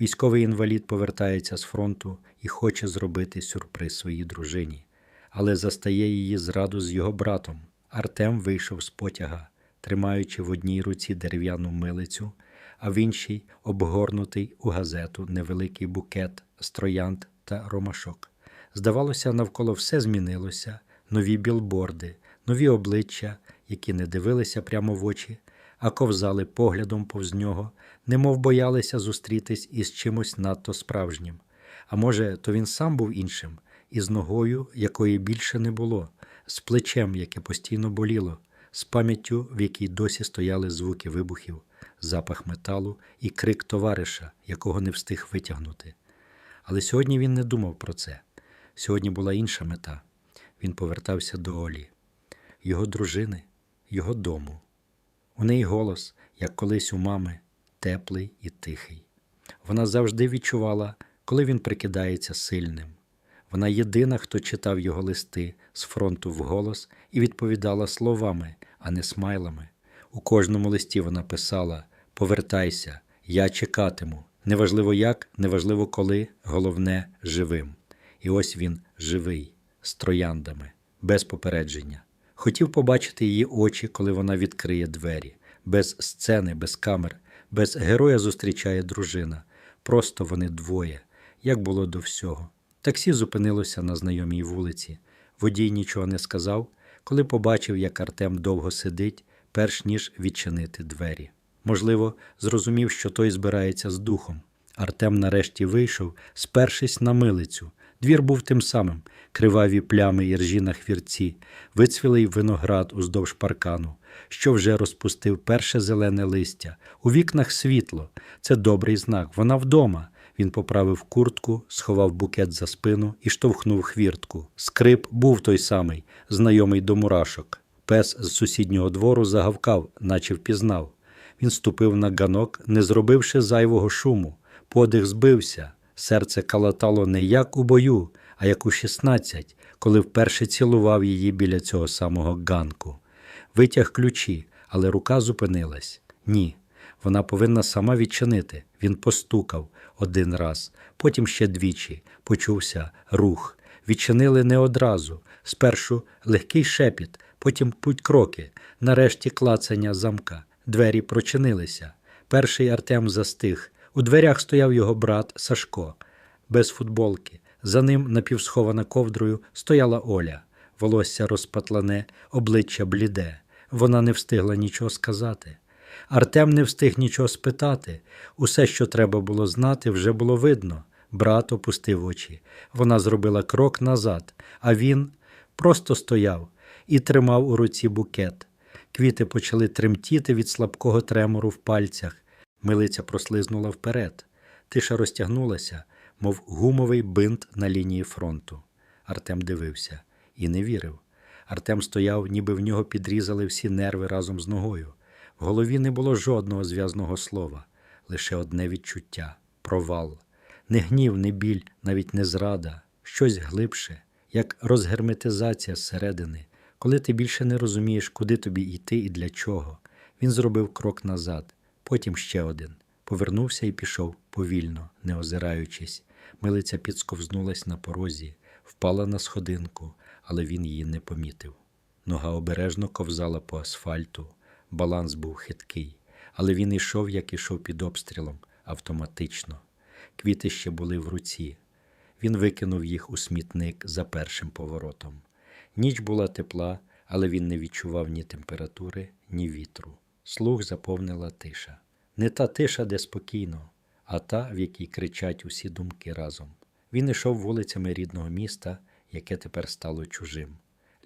Військовий інвалід повертається з фронту і хоче зробити сюрприз своїй дружині, але застає її зраду з його братом. Артем вийшов з потяга, тримаючи в одній руці дерев'яну милицю, а в іншій обгорнутий у газету невеликий букет з троянд та ромашок. Здавалося, навколо все змінилося: нові білборди, нові обличчя, які не дивилися прямо в очі, а ковзали поглядом повз нього, немов боялися зустрітись із чимось надто справжнім. А може, то він сам був іншим, із ногою, якої більше не було, з плечем, яке постійно боліло, з пам'яттю, в якій досі стояли звуки вибухів, запах металу і крик товариша, якого не встиг витягнути. Але сьогодні він не думав про це. Сьогодні була інша мета. Він повертався до Олі, його дружини, його дому. У неї голос, як колись у мами, теплий і тихий. Вона завжди відчувала, коли він прикидається сильним. Вона єдина, хто читав його листи з фронту вголос і відповідала словами, а не смайлами. У кожному листі вона писала: Повертайся, я чекатиму. Неважливо як, неважливо коли, головне живим. І ось він живий, з трояндами, без попередження. Хотів побачити її очі, коли вона відкриє двері, без сцени, без камер, без героя зустрічає дружина. Просто вони двоє, як було до всього. Таксі зупинилося на знайомій вулиці. Водій нічого не сказав, коли побачив, як Артем довго сидить, перш ніж відчинити двері. Можливо, зрозумів, що той збирається з духом. Артем нарешті вийшов, спершись на милицю. Двір був тим самим: криваві плями і ржі на хвірці, вицвілий виноград уздовж паркану, що вже розпустив перше зелене листя. У вікнах світло. Це добрий знак. Вона вдома. Він поправив куртку, сховав букет за спину і штовхнув хвіртку. Скрип був той самий, знайомий до мурашок. Пес з сусіднього двору загавкав, наче впізнав. Він ступив на ганок, не зробивши зайвого шуму. Подих збився. Серце калатало не як у бою, а як у шістнадцять, коли вперше цілував її біля цього самого ганку. Витяг ключі, але рука зупинилась. Ні. Вона повинна сама відчинити. Він постукав один раз, потім ще двічі. Почувся рух. Відчинили не одразу. Спершу легкий шепіт, потім путь кроки, нарешті клацання замка. Двері прочинилися. Перший Артем застиг. У дверях стояв його брат Сашко, без футболки. За ним, напівсхована ковдрою, стояла Оля. Волосся розпатлане, обличчя бліде. Вона не встигла нічого сказати. Артем не встиг нічого спитати. Усе, що треба було знати, вже було видно. Брат опустив очі. Вона зробила крок назад, а він просто стояв і тримав у руці букет. Квіти почали тремтіти від слабкого тремору в пальцях. Милиця прослизнула вперед. Тиша розтягнулася, мов гумовий бинт на лінії фронту. Артем дивився і не вірив. Артем стояв, ніби в нього підрізали всі нерви разом з ногою. В голові не було жодного зв'язного слова, лише одне відчуття провал. Не гнів, не біль, навіть не зрада, щось глибше, як розгерметизація зсередини, коли ти більше не розумієш, куди тобі йти і для чого. Він зробив крок назад, потім ще один. Повернувся і пішов повільно, не озираючись. Милиця підсковзнулась на порозі, впала на сходинку, але він її не помітив. Нога обережно ковзала по асфальту, баланс був хиткий, але він ішов, як ішов під обстрілом, автоматично. Квіти ще були в руці. Він викинув їх у смітник за першим поворотом. Ніч була тепла, але він не відчував ні температури, ні вітру. Слух заповнила тиша. Не та тиша, де спокійно, а та, в якій кричать усі думки разом. Він ішов вулицями рідного міста, яке тепер стало чужим.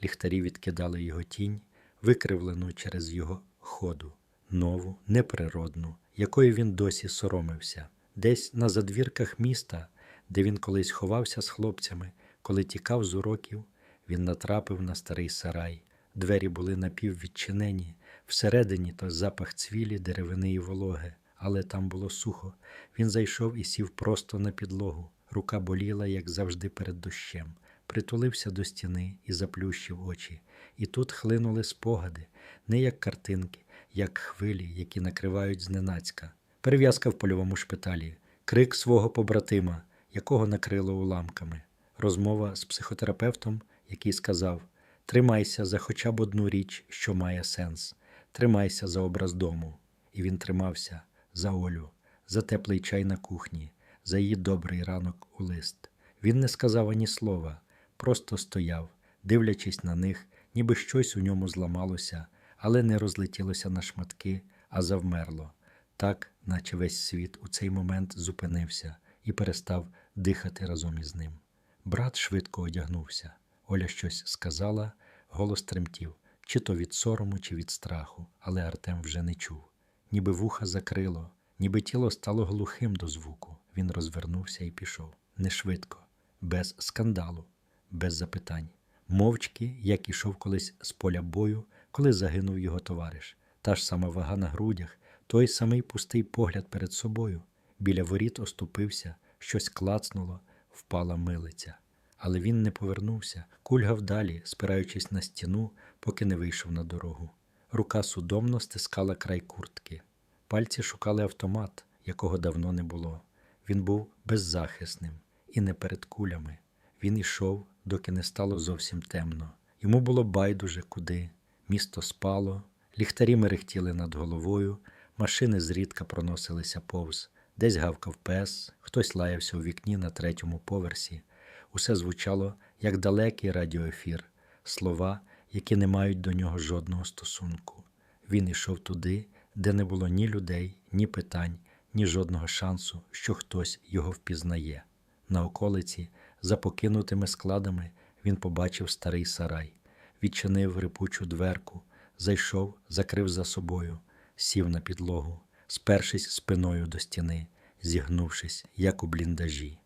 Ліхтарі відкидали його тінь, викривлену через його ходу, нову, неприродну, якої він досі соромився. Десь на задвірках міста, де він колись ховався з хлопцями, коли тікав з уроків, він натрапив на старий сарай. Двері були напіввідчинені, всередині то запах цвілі, деревини і вологи, але там було сухо. Він зайшов і сів просто на підлогу. Рука боліла, як завжди, перед дощем. Притулився до стіни і заплющив очі. І тут хлинули спогади, не як картинки, як хвилі, які накривають зненацька. Перев'язка в польовому шпиталі, крик свого побратима, якого накрило уламками, розмова з психотерапевтом, який сказав: Тримайся за хоча б одну річ, що має сенс, тримайся за образ дому. І він тримався за Олю, за теплий чай на кухні, за її добрий ранок у лист. Він не сказав ані слова, просто стояв, дивлячись на них, ніби щось у ньому зламалося, але не розлетілося на шматки, а завмерло, так, наче весь світ у цей момент зупинився і перестав дихати разом із ним. Брат швидко одягнувся. Оля щось сказала, голос тремтів, чи то від сорому, чи від страху, але Артем вже не чув. Ніби вуха закрило, ніби тіло стало глухим до звуку. Він розвернувся і пішов. Не швидко, без скандалу, без запитань. Мовчки, як ішов колись з поля бою, коли загинув його товариш. Та ж сама вага на грудях, той самий пустий погляд перед собою. Біля воріт оступився, щось клацнуло, впала милиця. Але він не повернувся, кульгав далі, спираючись на стіну, поки не вийшов на дорогу. Рука судомно стискала край куртки. Пальці шукали автомат, якого давно не було. Він був беззахисним і не перед кулями. Він ішов, доки не стало зовсім темно. Йому було байдуже куди. Місто спало, ліхтарі мерехтіли над головою, машини зрідка проносилися повз, десь гавкав пес, хтось лаявся у вікні на третьому поверсі. Усе звучало як далекий радіоефір, слова, які не мають до нього жодного стосунку. Він ішов туди, де не було ні людей, ні питань, ні жодного шансу, що хтось його впізнає. На околиці, за покинутими складами, він побачив старий сарай, відчинив рипучу дверку, зайшов, закрив за собою, сів на підлогу, спершись спиною до стіни, зігнувшись, як у бліндажі.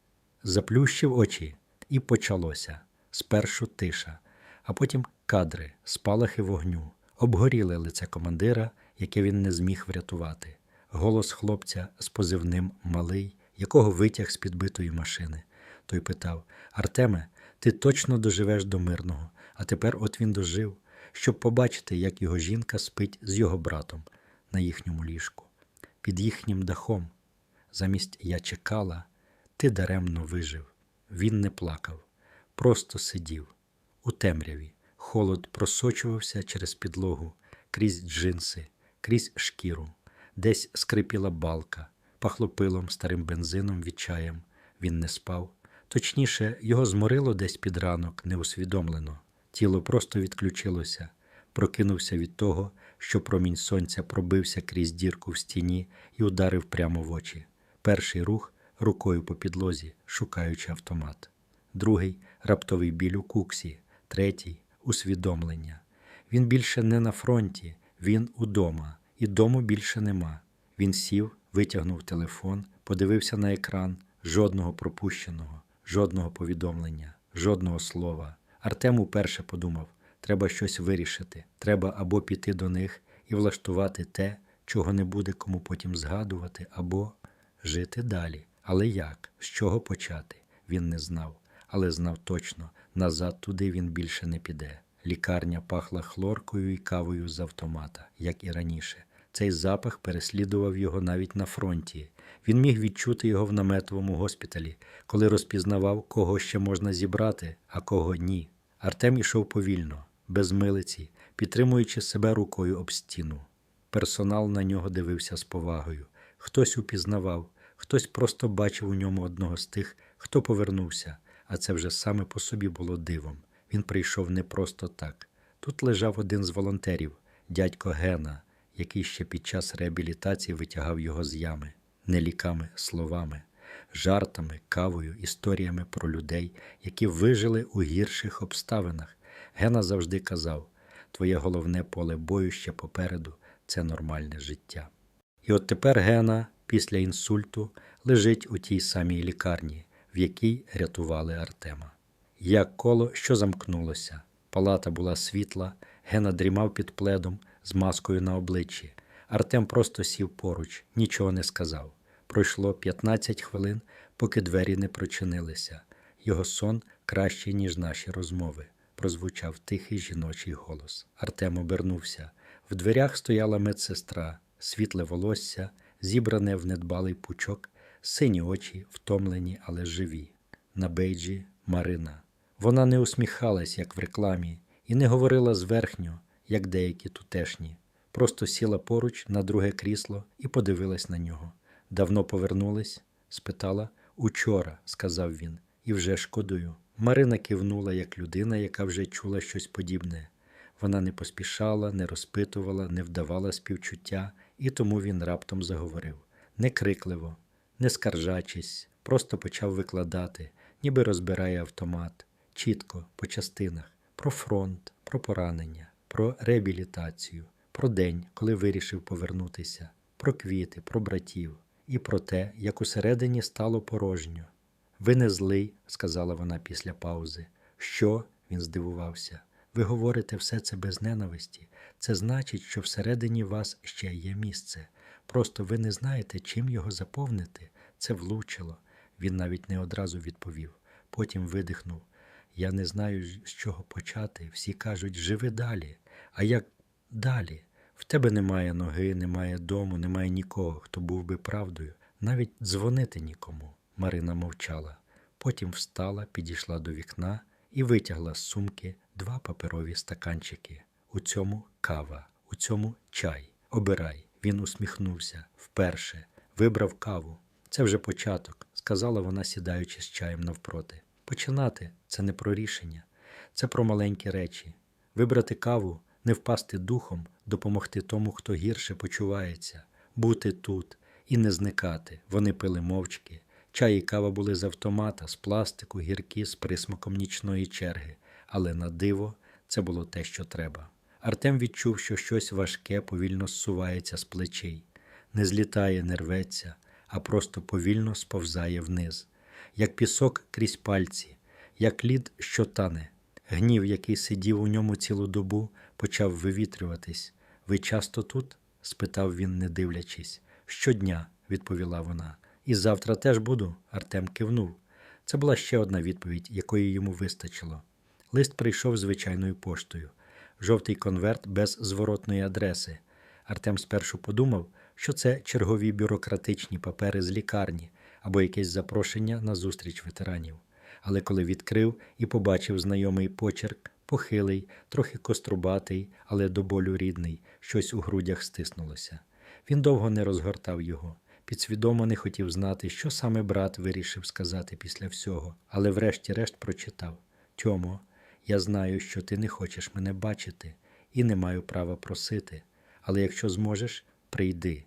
Заплющив очі, і почалося. Спершу тиша, а потім кадри, спалахи вогню, обгоріле лице командира, яке він не зміг врятувати, голос хлопця з позивним малий, якого витяг з підбитої машини. Той питав: Артеме, ти точно доживеш до мирного, а тепер от він дожив, щоб побачити, як його жінка спить з його братом на їхньому ліжку, під їхнім дахом. Замість я чекала, ти даремно вижив. Він не плакав, просто сидів у темряві. Холод просочувався через підлогу, крізь джинси, крізь шкіру, десь скрипіла балка, пахло пилом, старим бензином, відчаєм. Він не спав. Точніше, його зморило десь під ранок, неусвідомлено. Тіло просто відключилося, прокинувся від того, що промінь сонця пробився крізь дірку в стіні і ударив прямо в очі. Перший рух рукою по підлозі, шукаючи автомат. Другий раптовий біль у куксі, третій усвідомлення. Він більше не на фронті, він удома, і дому більше нема. Він сів, витягнув телефон, подивився на екран, жодного пропущеного, жодного повідомлення, жодного слова. Артем уперше подумав: треба щось вирішити, треба або піти до них і влаштувати те, чого не буде кому потім згадувати, або жити далі. Але як, з чого почати? Він не знав, але знав точно, назад туди він більше не піде. Лікарня пахла хлоркою і кавою з автомата, як і раніше. Цей запах переслідував його навіть на фронті. Він міг відчути його в наметовому госпіталі, коли розпізнавав, кого ще можна зібрати, а кого ні. Артем ішов повільно, без милиці, підтримуючи себе рукою об стіну. Персонал на нього дивився з повагою. Хтось упізнавав, хтось просто бачив у ньому одного з тих, хто повернувся, а це вже саме по собі було дивом. Він прийшов не просто так. Тут лежав один з волонтерів, дядько Гена, який ще під час реабілітації витягав його з ями, не ліками, словами, жартами, кавою, історіями про людей, які вижили у гірших обставинах. Гена завжди казав: Твоє головне поле бою ще попереду це нормальне життя. І от тепер Гена після інсульту лежить у тій самій лікарні, в якій рятували Артема. Як коло, що замкнулося. Палата була світла, Гена дрімав під пледом з маскою на обличчі. Артем просто сів поруч, нічого не сказав. Пройшло 15 хвилин, поки двері не прочинилися. Його сон кращий, ніж наші розмови. Прозвучав тихий жіночий голос. Артем обернувся. В дверях стояла медсестра, світле волосся, зібране в недбалий пучок, сині очі, втомлені, але живі. На бейджі Марина. Вона не усміхалась, як в рекламі, і не говорила зверхньо, як деякі тутешні. Просто сіла поруч на друге крісло і подивилась на нього. Давно повернулись? спитала. Учора, сказав він, і вже шкодую. Марина кивнула як людина, яка вже чула щось подібне. Вона не поспішала, не розпитувала, не вдавала співчуття, і тому він раптом заговорив не крикливо, не скаржачись, просто почав викладати, ніби розбирає автомат, чітко, по частинах, про фронт, про поранення, про реабілітацію, про день, коли вирішив повернутися, про квіти, про братів і про те, як усередині стало порожньо. Ви не злий, сказала вона після паузи. Що? він здивувався. Ви говорите все це без ненависті. Це значить, що всередині вас ще є місце. Просто ви не знаєте, чим його заповнити. Це влучило. Він навіть не одразу відповів. Потім видихнув. Я не знаю, з чого почати. Всі кажуть, живи далі. А як далі? В тебе немає ноги, немає дому, немає нікого, хто був би правдою. Навіть дзвонити нікому. Марина мовчала. Потім встала, підійшла до вікна і витягла з сумки два паперові стаканчики. У цьому кава, у цьому чай. Обирай. Він усміхнувся вперше, вибрав каву. Це вже початок, сказала вона, сідаючи з чаєм навпроти. Починати це не про рішення, це про маленькі речі. Вибрати каву, не впасти духом, допомогти тому, хто гірше почувається, бути тут і не зникати. Вони пили мовчки. Чай і кава були з автомата, з пластику, гіркі, з присмаком нічної черги, але на диво це було те, що треба. Артем відчув, що щось важке повільно зсувається з плечей, не злітає, не рветься, а просто повільно сповзає вниз, як пісок крізь пальці, як лід, що тане. Гнів, який сидів у ньому цілу добу, почав вивітрюватись. Ви часто тут? спитав він, не дивлячись. Щодня, відповіла вона. І завтра теж буду, Артем кивнув. Це була ще одна відповідь, якої йому вистачило. Лист прийшов звичайною поштою, жовтий конверт без зворотної адреси. Артем спершу подумав, що це чергові бюрократичні папери з лікарні або якесь запрошення на зустріч ветеранів. Але коли відкрив і побачив знайомий почерк, похилий, трохи кострубатий, але до болю рідний, щось у грудях стиснулося. Він довго не розгортав його. Підсвідомо не хотів знати, що саме брат вирішив сказати після всього, але врешті-решт прочитав Тьомо, я знаю, що ти не хочеш мене бачити і не маю права просити. Але якщо зможеш, прийди.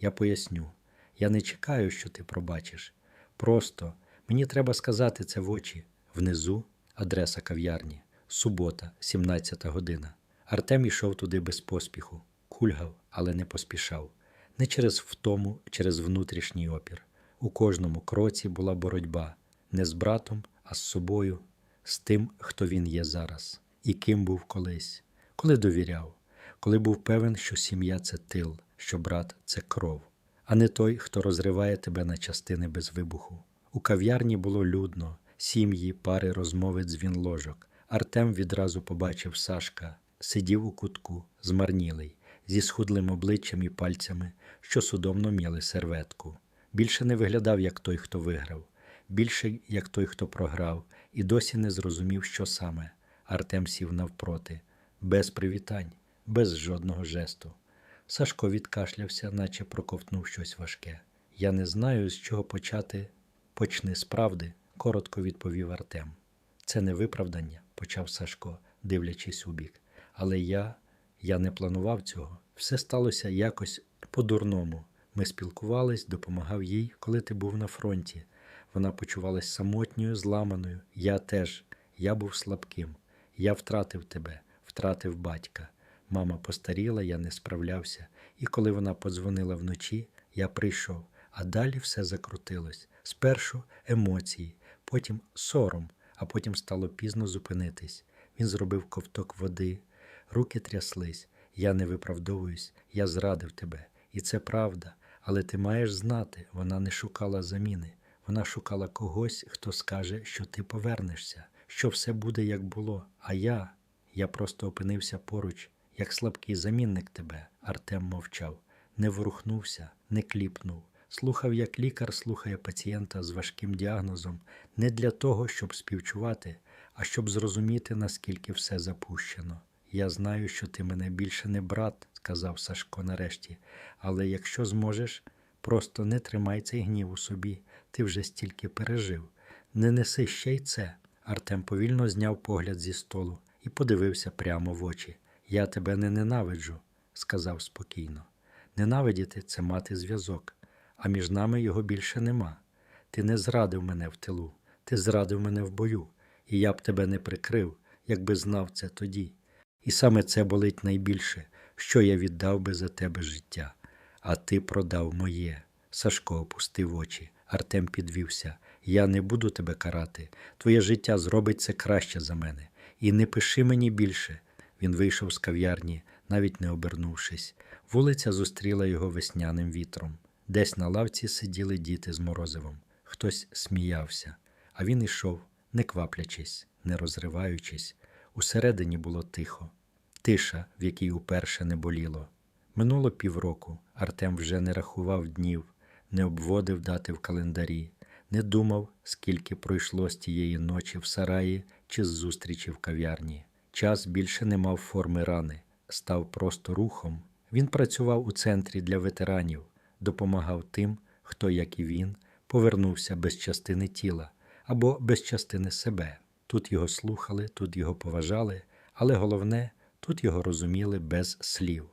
Я поясню. Я не чекаю, що ти пробачиш. Просто мені треба сказати це в очі. Внизу адреса кав'ярні, субота, 17 година. Артем йшов туди без поспіху, кульгав, але не поспішав. Не через втому, через внутрішній опір. У кожному кроці була боротьба не з братом, а з собою, з тим, хто він є зараз, і ким був колись, коли довіряв, коли був певен, що сім'я це тил, що брат це кров, а не той, хто розриває тебе на частини без вибуху. У кав'ярні було людно, сім'ї, пари, розмови, дзвін ложок. Артем відразу побачив Сашка, сидів у кутку, змарнілий, зі схудлим обличчям і пальцями, що судомно м'яли серветку. Більше не виглядав як той, хто виграв, більше як той, хто програв, і досі не зрозумів, що саме. Артем сів навпроти, без привітань, без жодного жесту. Сашко відкашлявся, наче проковтнув щось важке. Я не знаю, з чого почати. Почни з правди, коротко відповів Артем. Це не виправдання, почав Сашко, дивлячись у бік. Але я, я не планував цього. Все сталося якось по-дурному. Ми спілкувались, допомагав їй, коли ти був на фронті. Вона почувалась самотньою, зламаною. Я теж, я був слабким. Я втратив тебе, втратив батька. Мама постаріла, я не справлявся. І коли вона подзвонила вночі, я прийшов, а далі все закрутилось. Спершу емоції, потім сором, а потім стало пізно зупинитись. Він зробив ковток води, руки тряслись. Я не виправдовуюсь, я зрадив тебе. І це правда. Але ти маєш знати, вона не шукала заміни. Вона шукала когось, хто скаже, що ти повернешся, що все буде як було. А я, я просто опинився поруч, як слабкий замінник тебе. Артем мовчав, не ворухнувся, не кліпнув, слухав, як лікар слухає пацієнта з важким діагнозом не для того, щоб співчувати, а щоб зрозуміти, наскільки все запущено. Я знаю, що ти мене більше не брат, сказав Сашко нарешті, але якщо зможеш, просто не тримай цей гнів у собі, ти вже стільки пережив. Не неси ще й це. Артем повільно зняв погляд зі столу і подивився прямо в очі. Я тебе не ненавиджу, сказав спокійно. Ненавидіти це мати зв'язок, а між нами його більше нема. Ти не зрадив мене в тилу, ти зрадив мене в бою, і я б тебе не прикрив, якби знав це тоді. І саме це болить найбільше, що я віддав би за тебе життя, а ти продав моє. Сашко опустив очі. Артем підвівся. Я не буду тебе карати. Твоє життя зробить це краще за мене. І не пиши мені більше. Він вийшов з кав'ярні, навіть не обернувшись. Вулиця зустріла його весняним вітром. Десь на лавці сиділи діти з морозивом. Хтось сміявся, а він ішов, не кваплячись, не розриваючись. Усередині було тихо, тиша, в якій уперше не боліло. Минуло півроку. Артем вже не рахував днів, не обводив дати в календарі, не думав, скільки пройшло з тієї ночі в сараї чи з зустрічі в кав'ярні. Час більше не мав форми рани, став просто рухом. Він працював у центрі для ветеранів, допомагав тим, хто, як і він, повернувся без частини тіла або без частини себе. Тут його слухали, тут його поважали, але головне, тут його розуміли без слів.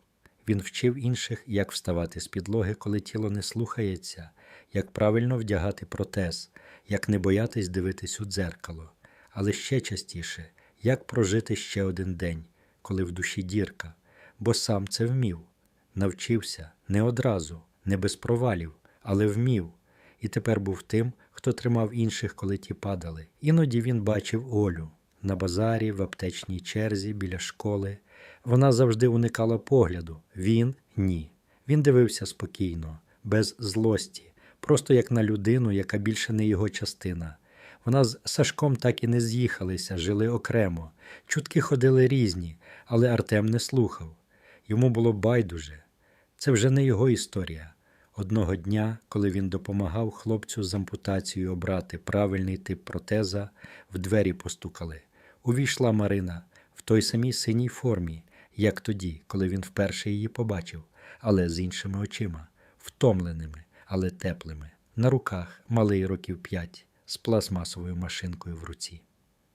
Він вчив інших, як вставати з підлоги, коли тіло не слухається, як правильно вдягати протез, як не боятись дивитись у дзеркало, але ще частіше, як прожити ще один день, коли в душі дірка, бо сам це вмів. Навчився не одразу, не без провалів, але вмів. І тепер був тим, хто тримав інших, коли ті падали. Іноді він бачив Олю на базарі, в аптечній черзі, біля школи. Вона завжди уникала погляду. Він ні. Він дивився спокійно, без злості, просто як на людину, яка більше не його частина. Вона з Сашком так і не з'їхалися, жили окремо. Чутки ходили різні, але Артем не слухав. Йому було байдуже. Це вже не його історія. Одного дня, коли він допомагав хлопцю з ампутацією обрати правильний тип протеза, в двері постукали. Увійшла Марина в той самій синій формі, як тоді, коли він вперше її побачив, але з іншими очима, втомленими, але теплими, на руках малий років п'ять, з пластмасовою машинкою в руці.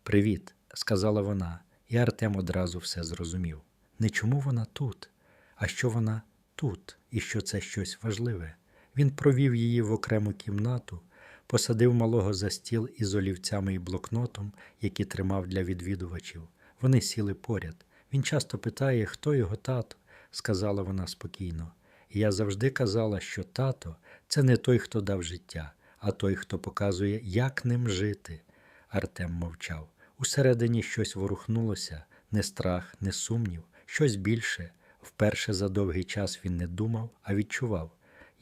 Привіт, сказала вона, і Артем одразу все зрозумів. Не чому вона тут, а що вона тут, і що це щось важливе. Він провів її в окрему кімнату, посадив малого за стіл із олівцями і блокнотом, які тримав для відвідувачів. Вони сіли поряд. Він часто питає, хто його тато, сказала вона спокійно. І я завжди казала, що тато це не той, хто дав життя, а той, хто показує, як ним жити. Артем мовчав. Усередині щось ворухнулося, не страх, не сумнів, щось більше. Вперше за довгий час він не думав, а відчував.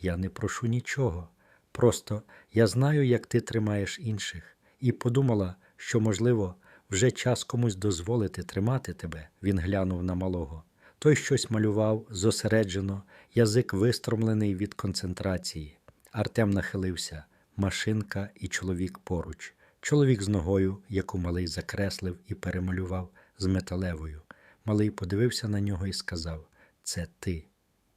Я не прошу нічого. Просто я знаю, як ти тримаєш інших, і подумала, що, можливо, вже час комусь дозволити тримати тебе. Він глянув на малого. Той щось малював зосереджено, язик вистромлений від концентрації. Артем нахилився, машинка і чоловік поруч. Чоловік з ногою, яку малий закреслив і перемалював з металевою. Малий подивився на нього і сказав: Це ти,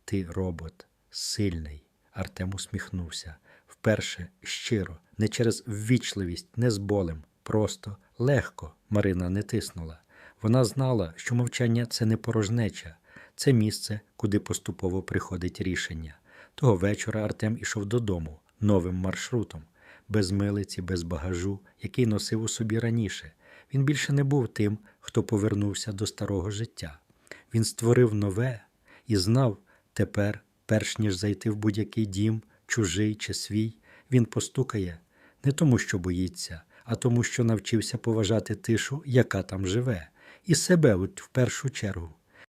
ти робот, сильний. Артем усміхнувся. Вперше щиро, не через ввічливість, не з болем, просто легко Марина не тиснула. Вона знала, що мовчання це не порожнеча, це місце, куди поступово приходить рішення. Того вечора Артем ішов додому новим маршрутом, без милиці, без багажу, який носив у собі раніше. Він більше не був тим, хто повернувся до старого життя. Він створив нове і знав тепер, перш ніж зайти в будь-який дім, чужий чи свій, він постукає не тому, що боїться, а тому, що навчився поважати тишу, яка там живе, і себе в першу чергу.